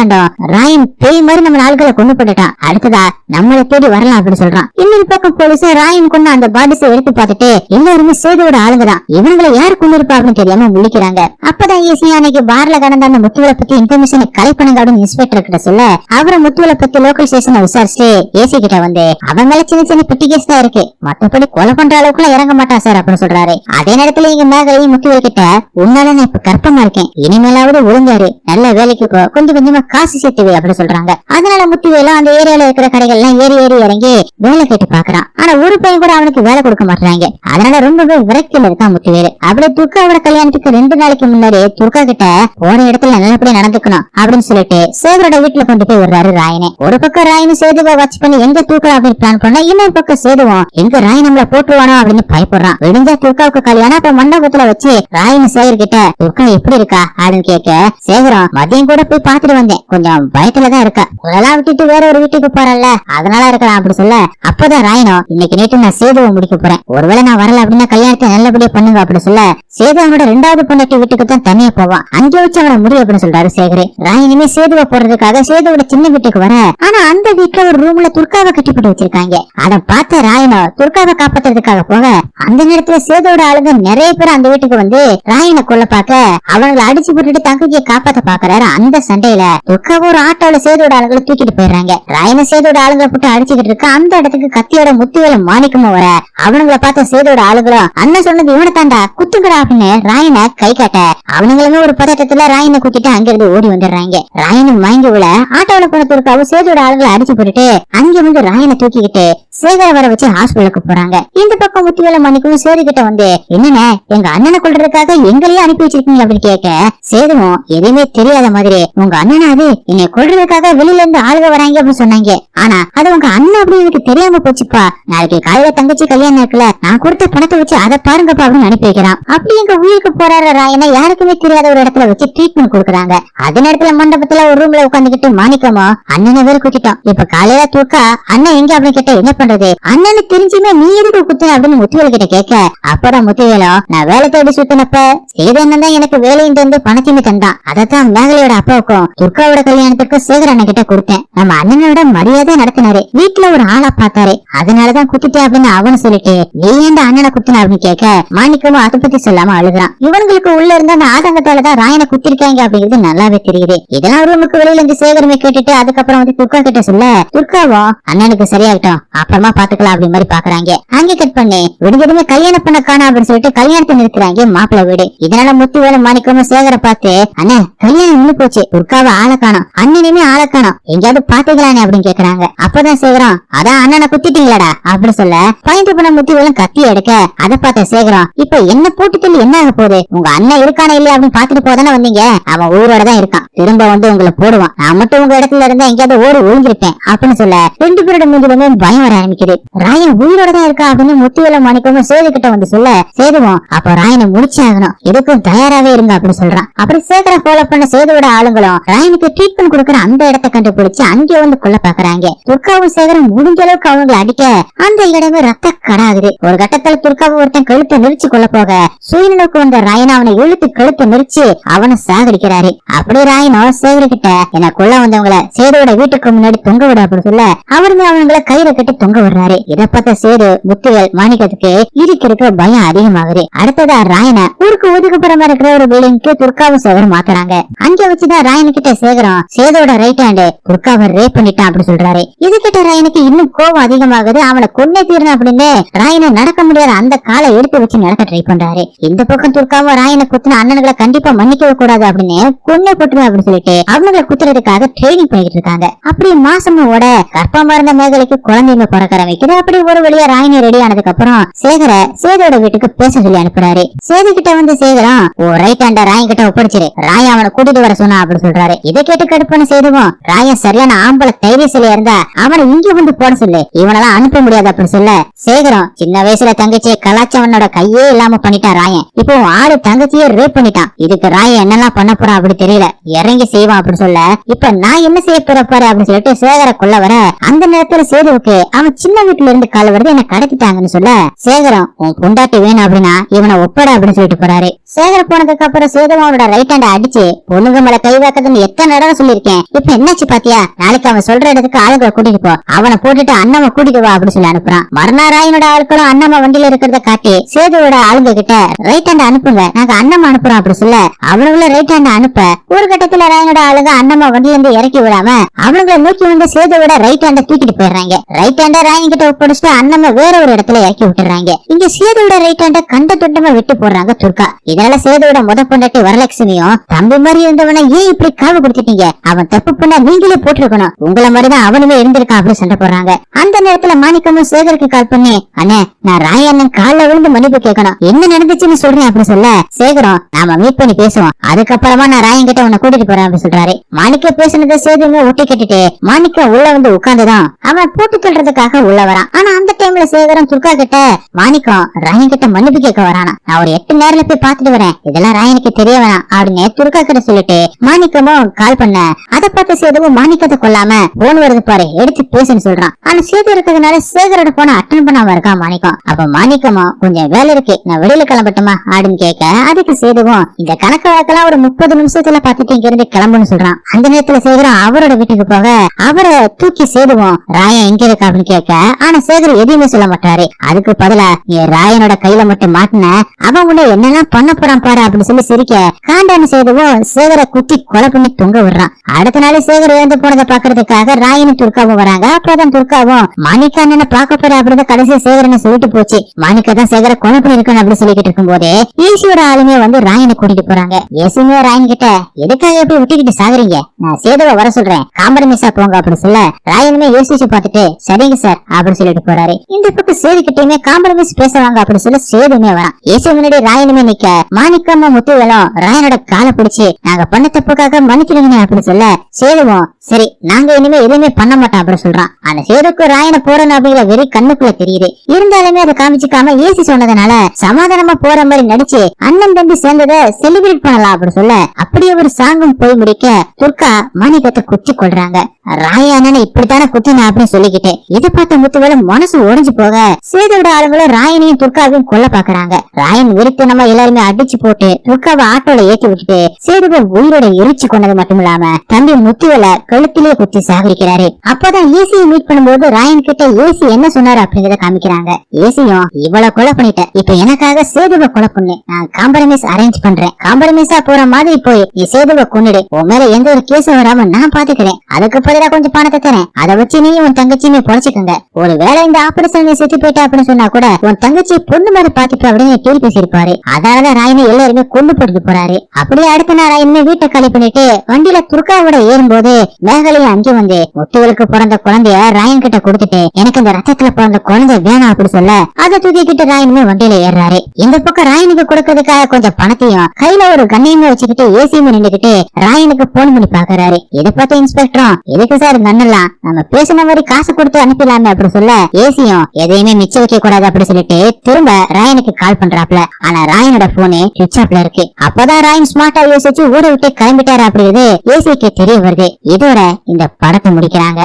ராயன் பேய் மாதிரி நம்ம ஆள்களை கொண்டு போட்டுட்டான். அடுத்ததா நம்மளை தேடி வரலாம் அப்படின்னு சொல்றான். இன்னொரு பக்கம் போலீஸ் ராயன் கொண்டு அந்த பாடிஸை எடுத்து பார்த்துட்டு எல்லாருமே சேதுவோட ஆளுங்க தான் இவங்களை யார் கொண்டு இருப்பா அப்படின்னு தெரியாம முழிக்கிறாங்க. அப்பதான் ஈஸியா அன்னைக்கு பார்ல கடந்த அந்த முத்துவலை பத்தி இன்ஃபர்மேஷன் கலெக்ட் பண்ணுங்க அப்படின்னு இன்ஸ்பெக்டர் கிட்ட சொல்ல அவரை முத்துவலை பத்தி லோக்கல் ஸ்டேஷனை விசாரிச்சு ஏசி கிட்ட வந்து அவங்க சின்ன சின்ன பிட்டி கேஸ் தான் இருக்கு. மத்தபடி கொலை பண்ற அளவுக்குள்ள இறங்க மாட்டான் சார் அப்படின்னு சொல்றாரு. அதே நேரத்துல இங்க மேகலையும் முத்துவல் கிட்ட உன்னால நான் இப்ப கற்பமா இருக்கேன். இனிமேலாவது ஒழுங்காரு நல்ல வேலைக்கு போ கொஞ்சம் கொஞ்சமா காசு சேர்த்துவே அப்படின்னு சொல்றாங்க. அதனால முத்துவேலும் அந்த ஏரியால இருக்கிற கடைகள் ஏறி ஏறி இறங்கி வேலை கேட்டு பாக்குறான் ஆனா ஒரு பையன் கூட அவனுக்கு வேலை கொடுக்க மாட்டாங்க அதனால ரொம்பவே விரக்தியில இருக்கான் முத்துவேலு. அப்படியே துர்காவோட கல்யாணத்துக்கு ரெண்டு நாளைக்கு முன்னாடி துர்கா கிட்ட போன இடத்துல நல்லபடியா நடந்துக்கணும் அப்படின்னு சொல்லிட்டு சேதுவோட வீட்டுல கொண்டு போய் விடுறாரு ராயனே. ஒரு பக்கம் ராயனு சேதுவை வாட்ச் பண்ணி எங்க தூக்கலாம் அப்படின்னு பிளான் பண்ணா இன்னொரு பக்கம் சேதுவோம் எங்க ராய் நம்மள போட்டுருவானோ? அப்படின்னு பயப்படுறான் விழுந்தா துர்காவுக்கு கல்யாணம் அப்ப மண்டபத்துல வச்சு ராயனு சேகர் கிட்ட துர்கா எப்படி இருக்கா? அப்படின்னு கேட்க சேகரம் மதியம் கூட போய் பாத்துட்டு வந்தேன். கொஞ்சம் பயத்துலதான் இருக்கா. அதெல்லாம் விட்டுட்டு வேற ஒரு வீட்டுக்கு போறல்ல. அதனால இருக்கலாம் அப்படி சொல்ல. அப்பதான் ராயனோ இன்னைக்கு நேற்று நான் சேதுவை முடிக்க போறேன். ஒருவேளை நான் வரல அப்படின்னா கல்யாணத்தை நல்லபடியா பண்ணுங்க அப்படி சொல்ல சேது அவனோட ரெண்டாவது பொண்டாட்டி வீட்டுக்கு தான் தனியா போவான். அங்கே வச்சு அவனை முடிவு அப்படின்னு சொல்றாரு சேகர். ராயனுமே சேதுவை போடுறதுக்காக சேதுவோட சின்ன வீட்டுக்கு வர ஆனா அந்த வீட்டுல ஒரு ரூம்ல துர்காவை கட்டி போட்டு வச்சிருக்காங்க. அத பார்த்த ராயனோ துர்காவை காப்பாத்துறதுக்காக போக அந்த நேரத்துல சேதுவோட ஆளுங்க நிறைய பேர் அந்த வீட்டுக்கு வந்து ராயனை கொல்ல பார்க்க அவங்களை அடிச்சு போட்டுட்டு தங்கச்சியை காப்பாத்த பாக்குறாரு அந்த சண்டையில. துர்காவை ஒரு ஆட்டோல சேதுவோட ஆளுங்களை தூக்கிட்டு போயிடுறாங்க. ராயனை சேதுவோட ஆளுங்களை போட்டு அடிச்சுக்கிட்டு இருக்க அந்த இடத்துக்கு கத்தியோட முத்துவேல மாணிக்கமும் வர அவனுங்களை பார்த்த சேதுவோட ஆளுங்களும் அண்ணன் சொன்னது இவனை தாண்டா குத்துங்கடா அப்படின்னு ராயனை கை காட்ட. அவனுங்களுமே ஒரு பதட்டத்துல ராயன் ராயனை கூட்டிட்டு அங்கிருந்து ஓடி வந்துடுறாங்க. ராயனும் மயங்கி விழ ஆட்டோல போன துருக்காவும் சேதுவோட ஆளுங்களை அடிச்சு போட்டுட்டு அங்க வந்து ராயனை தூக்கிக்கிட்டு சேகர வர வச்சு ஹாஸ்பிட்டலுக்கு போறாங்க. இந்த பக்கம் முத்துவேல மணிக்கும் சேது கிட்ட வந்து என்னண்ணே எங்க அண்ணனை கொள்றதுக்காக எங்களையே அனுப்பி வச்சிருக்கீங்க அப்படின்னு கேட்க சேதுவும் எதுவுமே தெரியாத மாதிரி உங்க அண்ணனா அது? என்னை கொள்றதுக்காக வெளியில இருந்து ஆளுக வராங்க அப்படின்னு சொன்னாங்க. ஆனா அது உங்க அண்ணன் அப்படின்னு எனக்கு தெரியாம போச்சுப்பா. நாளைக்கு காலையில தங்கச்சி கல்யாணம் இருக்குல்ல நான் கொடுத்த பணத்தை வச்சு அதை பாருங்கப்பா அப்படின்னு அனுப்பி வைக்கிறான். அப்படி எங்க உயிருக்கு போறாரு ராயனை யாருக்குமே தெரியாத ஒரு இடத்துல வச்சு ட்ரீட்மெண்ட் கொடுக்குறாங்க. அதே நேரத்துல மண்டபத்துல ஒரு ரூம்ல உட்காந்துக்கிட்டு மாணிக்கமோ அண்ணனை வேற குத்திட்டோம் இப்ப காலையில தூக்கா அண்ணன் எங்க அப்படின்னு கேட்ட என்ன பண்றது? அண்ணனு தெரிஞ்சுமே நீ எதுக்கு குத்து அப்படின்னு முத்துவேல் கிட்ட கேட்க அப்பதான் முத்துவேலும் நான் வேலை தேடி சுத்தினப்ப சேது தான் எனக்கு வேலையிட்டு தந்து பணத்தையுமே தந்தான். அதைத்தான் மேகலையோட அப்பாவுக்கும் துர்காவோட கல்யாணத்துக்கு சேகர் அண்ணன் கிட்ட கொடுத்தேன். நம்ம அண்ணனோட மரியாதை நடத்தினாரு. வீட்டுல ஒரு ஆளா பார்த்தாரு. அதனாலதான் குத்திட்டேன் அப்படின்னு அவனு சொல்லிட்டு நீ ஏன்டா அண்ணனை குத்தின? அப்படின்னு கேட்க மாணிக்கமும் அதை பத்தி சொல்லாம அழுகிறான். இவங்களுக்கு உள்ள இருந்த அந்த ஆதங்கத்தாலதான் ராயனை குத்திருக்கேன் குத்திருக்காங்க அப்படிங்கிறது நல்லாவே தெரியுது. இதெல்லாம் ரூமுக்கு வெளியில இருந்து சேகரமே கேட்டுட்டு அதுக்கப்புறம் வந்து துர்கா கிட்ட சொல்ல துர்காவோ? அண்ணனுக்கு சரியாகட்டும். அப்புறமா பாத்துக்கலாம் அப்படி மாதிரி பாக்குறாங்க. அங்க கட் பண்ணி. விடுஞ்சதுமே கல்யாணம் பண்ண காணா அப்படின்னு சொல்லிட்டு கல்யாணத்தை நிறுத்துறாங்க மாப்பிள்ள வீடு. இதனால முத்து வேலை மாணிக்கமும் சேகர பார்த்து அண்ணே கல்யாணம் நின்னு போச்சு. துர்காவை ஆளை காணோம். அண்ணனையுமே ஆளை காணோம். எங்கேயாவது பாத்துக்கலானே அப்படின்னு கேக்குறாங்க. அப்பதான் சேகரம். அதான் அண்ணனை குத்திட்டீங்களாடா அப்படி சொல்ல பயந்து போன முத்துவேலும் கத்தி எடுக்க. அதை பார்த்த சேகரம் இப்ப என்ன போட்டு தள்ளி என்ன ஆக போகுது? உங்க அண்ணன் இருக்கானா இல்லையா அப்படின்னு பாத்துட்டு போதானே வந்தீங்க? அவன் உயிரோட தான் இருக்கான். திரும்ப வந்து உங்களை போடுவான். நான் மட்டும் உங்க இடத்துல இருந்தா எங்கேயாவது ஓடி ஒழிஞ்சிருப்பேன் அப்படின்னு சொல்ல ரெண்டு பேரோட மூஞ்சிலுமே பயம் வர ஆரம்பிக்குது. ராயன் உயிரோட தான் இருக்கா அப்படின்னு முத்துவேல மாணிக்கமும் சேது கிட்ட வந்து சொல்ல சேதுவோம் அப்ப ராயனை முடிச்சாகணும். எதுக்கும் தயாராவே இருங்க அப்படின்னு சொல்றான். அப்படி சேகர ஃபாலோ பண்ண சேதுவோட ஆளுங்களும் ராயனுக்கு ட்ரீட்மெண்ட் கொடுக்குற அந்த இடத்தை கண்டுபிடிச்சு அங்கே வந்து கொல்ல பாக்குறாங்க துர்காவும் சேகரம் முடிஞ்ச அளவுக்கு அவங்களை அடிக்க அந்த இடமே ரத்த கடாகுது ஒரு கட்டத்துல துர்காவை ஒருத்தன் கழுத்தை நெரிச்சு கொள்ள போக சூரியனுக்கு வந்த ராயன் அவனை இழுத்து கழுத்தை நெரிச்சு அவனை முடிக்கிறாரு அப்படி ராயனோ சேகர் கிட்ட என்ன கொல்ல வந்தவங்கள சேதுவோட வீட்டுக்கு முன்னாடி தொங்க விட அப்படின்னு சொல்ல அவருமே அவங்களை கயிறை கட்டி தொங்க விடுறாரு. இதை பார்த்த சேது முத்துவேல் மாணிக்கத்துக்கு இருக்கிறதுக்கு பயம் அதிகமாகுது. அடுத்ததா ராயனை ஊருக்கு ஒதுக்குப்புறமா இருக்கிற ஒரு பில்டிங்க்கு துர்காவும் சேகரும் மாத்துறாங்க. அங்க வச்சுதான் ராயன் கிட்ட சேகரம் சேதோட ரைட் ஹேண்டு துர்காவை ரேப் பண்ணிட்டான் அப்படி சொல்றாரு. இது கிட்ட ராயனுக்கு இன்னும் கோபம் அதிகமாகுது. அவனை கொன்னே தீரணும் அப்படின்னு ராயனை நடக்க முடியாத அந்த காலை எடுத்து வச்சு நடக்க ட்ரை பண்றாரு. இந்த பக்கம் துர்காவும் ராயனை குத்துன அண்ணன்களை கண்டிப்பா மன்னிக்கவே கூடாது அப்படின்னு கொண்டே போட்டுருவேன் அப்படின்னு சொல்லிட்டு அவங்களை குத்துறதுக்காக ட்ரைனிங் பண்ணிட்டு இருக்காங்க. அப்படி மாசமும் ஓட கர்ப்பமா இருந்த மேகலைக்கு குழந்தைங்க பிறக்க ஆரம்பிக்குது அப்படி ஒரு வழியா ராயினி ரெடி ஆனதுக்கு அப்புறம் சேகர சேதோட வீட்டுக்கு பேச சொல்லி அனுப்புறாரு. சேது கிட்ட வந்து சேகரம் ஓ ரைட் ஹேண்ட ராயன் கிட்ட ஒப்படைச்சிரு. ராய அவனை கூட்டிட்டு வர சொன்னா அப்படின்னு சொல்றாரு. இதை கேட்டு கடுப்பான சேதுவும் ராயன் சரியான ஆம்பளை தைரியசிலையா இருந்தா அவனை இங்க வந்து போட சொல்லு. இவனெல்லாம் அனுப்ப முடியாது அப்படின்னு சொல்ல சேகரம் சின்ன வயசுல தங்கச்சியை கலாச்சவனோட கையே இல்லாம பண்ணிட்டான் ராயன். இப்போ உன் ஆளு தங்கச்சியை ரேப் பண்ணிட்டான். இதுக்கு ராயன் என்னெல்லாம் பண்ண போறான் அப்படி தெரியல. இறங்கி செய்வான் அப்படின்னு சொல்ல. இப்ப நான் என்ன செய்ய போற பாரு அப்படின்னு சொல்லிட்டு சேகர கொள்ள வர அந்த நேரத்துல சேதுவுக்கு அவன் சின்ன வீட்டுல இருந்து கால் வருது என்ன கடத்திட்டாங்கன்னு சொல்ல. சேகரம் உன் பொண்டாட்டி வேணும் அப்படின்னா இவனை ஒப்பட அப்படின்னு சொல்லிட்டு போறாரு. சேகர போனதுக்கு அப்புறம் சேது அவனோட ரைட் ஹேண்ட அடிச்சு பொண்ணுங்க மேல கை வைக்கிறதுன்னு எத்தனை தடவை சொல்லியிருக்கேன். இப்ப என்னாச்சு பாத்தியா? நாளைக்கு அவன் சொல்ற இடத்துக்கு ஆளுங்களை கூட்டிட்டு போ. அவனை போட்டுட்டு அண்ணாம கூட்டிட்டு வா அப்படின்னு சொல்லி அனுப்புறான். மரணாராயனோட ஆட்களும் அண்ணாம வண்டியில இருக்கிறத காட்டி சேதுவோட ஆளுங்க கிட்ட ரைட் ஹேண்ட் அனுப்புங்க. நாங்க அண்ணாம அனுப்புறோம் அப்படி சொல்ல. அவனுக்குள்ள ரைட் ஹேண்ட் அனுப்ப. ஒரு கட்டத்துல ராயனோட ஆளுங்க அண்ணம்மா வண்டில இருந்து இறக்கி விடாம அவனுங்களை நோக்கி வந்து சேதுவோட ரைட் ஹேண்ட தூக்கிட்டு போயிடுறாங்க. ரைட் ஹேண்ட ராயன் கிட்ட ஒப்படைச்சிட்டு அண்ணம்மா வேற ஒரு இடத்துல இறக்கி விட்டுறாங்க இங்க சேதுவோட ரைட் ஹேண்ட கண்ட துண்டமா விட்டு போடுறாங்க துர்கா. இதனால சேதுவோட முத பொண்டாட்டி வரலட்சுமியும் தம்பி மாதிரி இருந்தவனை ஏன் இப்படி காவு கொடுத்துட்டீங்க? அவன் தப்பு பண்ணா நீங்களே போட்டிருக்கணும். உங்கள மாதிரிதான் அவனுமே இருந்திருக்கான் அப்படி சண்டை போடுறாங்க. அந்த நேரத்துல மாணிக்கமும் சேகருக்கு கால் பண்ணி அண்ணே நான் ராய அண்ணன் கால்ல விழுந்து மன்னிப்பு கேட்கணும். என்ன நடந்துச்சுன்னு சொல்றேன் அப்படி சொல்ல. சேகரம் நாம மீட் பண்ணி பேசுவோம். அதுக்கப்புறம் நான் ராயன் கிட்ட உன்னை கூட்டிட்டு போறேன் அப்படின்னு சொல்றாரு. மாணிக்க பேசுனதை சேதுங்க ஒட்டி கேட்டுட்டு மாணிக்கம் உள்ள வந்து உட்கார்ந்துதான். அவன் போட்டு சொல்றதுக்காக உள்ள வரான். ஆனா அந்த டைம்ல சேகரம் துர்கா கிட்ட மாணிக்கம் ராயன் கிட்ட மன்னிப்பு கேட்க வரானா நான் ஒரு எட்டு நேரில் போய் பாத்துட்டு வரேன். இதெல்லாம் ராயனுக்கு தெரிய வேணாம் அப்படின்னு துர்கா கிட்ட சொல்லிட்டு மாணிக்கமும் கால் பண்ண. அதை பார்த்து சேதுவும் மாணிக்கத்தை கொல்லாம போன் வருது பாரு எடுத்து பேசுன்னு சொல்றான். ஆனா சேது இருக்கிறதுனால சேகரோட போன அட்டன் பண்ணாம இருக்கான் மாணிக்கம். அப்ப மாணிக்கமும் கொஞ்சம் வேலை இருக்கு. நான் வெளியில கிளம்பட்டுமா? அப்படின்னு கேட்க அதுக்கு சேதுவும் இந்த கணக்கு வழக்கெல்லாம் ஒரு முப்பது நிமிஷத்துல பாத்துட்டு இங்க இருந்து கிளம்புன்னு சொல்றான். அந்த நேரத்துல சேகரம் அவரோட வீட்டுக்கு போக அவரை தூக்கி சேதுவோம். ராயன் எங்க இருக்கா அப்படின்னு கேட்க ஆனா சேகர் எதையுமே சொல்ல மாட்டாரு. அதுக்கு பதிலா நீ ராயனோட கையில மட்டும் மாட்டின. அவன் உன்னை என்னெல்லாம் பண்ண போறான் பாரு அப்படின்னு சொல்லி சிரிக்க காண்டான சேதுவும் சேகரை குத்தி கொலை பண்ணி தொங்க விடுறான். அடுத்த நாள் சேகர் இழந்து போனதை பாக்குறதுக்காக ராயனும் துர்காவும் வராங்க. அப்பதான் துர்காவும் மாணிக்கா என்ன பாக்க போற அப்படின்னு கடைசி சேகரனை சொல்லிட்டு போச்சு. மாணிக்கா தான் சேகரை கொலை பண்ணிருக்கணும் அப்படின்னு சொல்லிக்கிட்டு இருக்கும் போதே ஈஸ்வர ஆளுமே வந்து ராயனை கூட்டிட்டு போறாங்க. ஏசுமே ராயன் கிட்ட எதுக்காக எப்படி விட்டுக்கிட்டு சாகுறீங்க? நான் சேதுவை வர சொல்றேன். காம்பரமைஸா போங்க அப்படின்னு சொல்ல ராயனுமே யோசிச்சு பார்த்துட்டு சரிங்க சார் அப்படின்னு சொல்லிட்டு போறாரு. இந்த பக்கம் சேது கிட்டயுமே காம்பரமைஸ் பேசுவாங்க அப்படின்னு சொல்ல சேதுமே வரான். ஏசு முன்னாடி ராயனுமே நிக்க மாணிக்கம்மா முத்துவேலும் ராயனோட காலை பிடிச்சு நாங்க பண்ண தப்புக்காக மன்னிக்கிறீங்க அப்படின்னு சொல்ல சேதுவும் சரி நாங்க இனிமே எதுவுமே பண்ண மாட்டோம் அப்படின்னு சொல்றான். அந்த சேதுக்கு ராயனை போறணும் அப்படிங்கிற வெறி கண்ணுக்குள்ள தெரியுது. இருந்தாலுமே அதை காமிச்சுக்காம ஏசி சொன்னதுனால சமாதானமா போற மாதிரி நடிச்சு அண்ணன் தம்பி சேர்ந்ததை செலிபிரேட் பண்ணலாம் அப்படின்னு சொல்ல அப்படியே ஒரு சாங்கும் போய் முடிக்க துர்கா மாணிக்கத்தை குத்தி கொள்றாங்க. ராய அண்ணனை இப்படித்தானே குத்தினா அப்படின்னு சொல்லிக்கிட்டு இதை பார்த்த முத்துவேல மனசு உடைஞ்சு போக சேதோட ஆளுங்களும் ராயனையும் துர்காவையும் கொல்ல பாக்குறாங்க ராயன் விருத்து நம்ம எல்லாருமே அடிச்சு போட்டு துர்காவை ஆட்டோல ஏத்தி விட்டுட்டு சேதுவை உயிரோட எரிச்சு கொண்டது மட்டும் இல்லாம தம்பி முத்துவேல கழுத்திலேயே குத்தி சாகரிக்கிறாரு அப்பதான் ஏசியை மீட் பண்ணும்போது ராயன் கிட்ட ஏசி என்ன சொன்னாரு அப்படிங்கறத காமிக்கிறாங்க. ஏசியும் இவ்வளவு கொலை பண்ணிட்ட. இப்ப எனக்காக சேதுவை கொலை பண்ணு. நான் காம்பரமைஸ் அரேஞ்ச் பண்றேன். காம்பரமைஸா போற மாதிரி பாதி போய் இசேதுவ கொண்டுடு உன் மேல எந்த ஒரு கேஸும் வராம நான் பாத்துக்கிறேன். அதுக்கு பதிலா கொஞ்சம் பணத்தை தரேன். அதை வச்சு நீ உன் தங்கச்சியுமே பொழைச்சுக்கோங்க. ஒரு வேளை இந்த ஆபரேஷன் நீ செத்து போயிட்ட அப்படின்னு சொன்னா கூட உன் தங்கச்சி பொண்ணு மாதிரி பாத்துப்ப அப்படின்னு கேள்வி பேசியிருப்பாரு. அதனாலதான் ராயனை எல்லாருமே கொண்டு போட்டு போறாரு. அப்படியே அடுத்த நாள் ராயனுமே வீட்டை காலி பண்ணிட்டு வண்டியில துர்காவோட ஏறும்போது மேகலையும் அங்கே வந்து முத்துகளுக்கு பிறந்த குழந்தைய ராயன் கிட்ட கொடுத்துட்டு எனக்கு இந்த ரத்தத்துல பிறந்த குழந்தை வேணாம் அப்படி சொல்ல அதை தூக்கிக்கிட்டு ராயனுமே வண்டியில ஏறாரு இந்த பக்கம் ராயனுக்கு கொடுக்கறதுக்காக கொஞ்சம் பணத்தையும் கையில ஒரு கண்ணையுமே வச்சு வச்சுக்கிட்டு ஏசியுமே நின்றுகிட்டு ராயனுக்கு போன் பண்ணி பாக்குறாரு. இதை பார்த்த இன்ஸ்பெக்டரும் எதுக்கு சார் நன்னலாம் நம்ம பேசின மாதிரி காசு கொடுத்து அனுப்பிடலாமே அப்படி சொல்ல ஏசியும் எதையுமே மிச்சம் வைக்க கூடாது அப்படி சொல்லிட்டு திரும்ப ராயனுக்கு கால் பண்றாப்ல ஆனா ராயனோட போனு சுவிச் ஆப்ல இருக்கு. அப்பதான் ராயன் ஸ்மார்ட்டா யோசிச்சு ஊரை விட்டு கிளம்பிட்டாரு அப்படிங்கிறது ஏசிக்கு தெரிய வருது. இதோட இந்த படத்தை முடிக்கிறாங்க.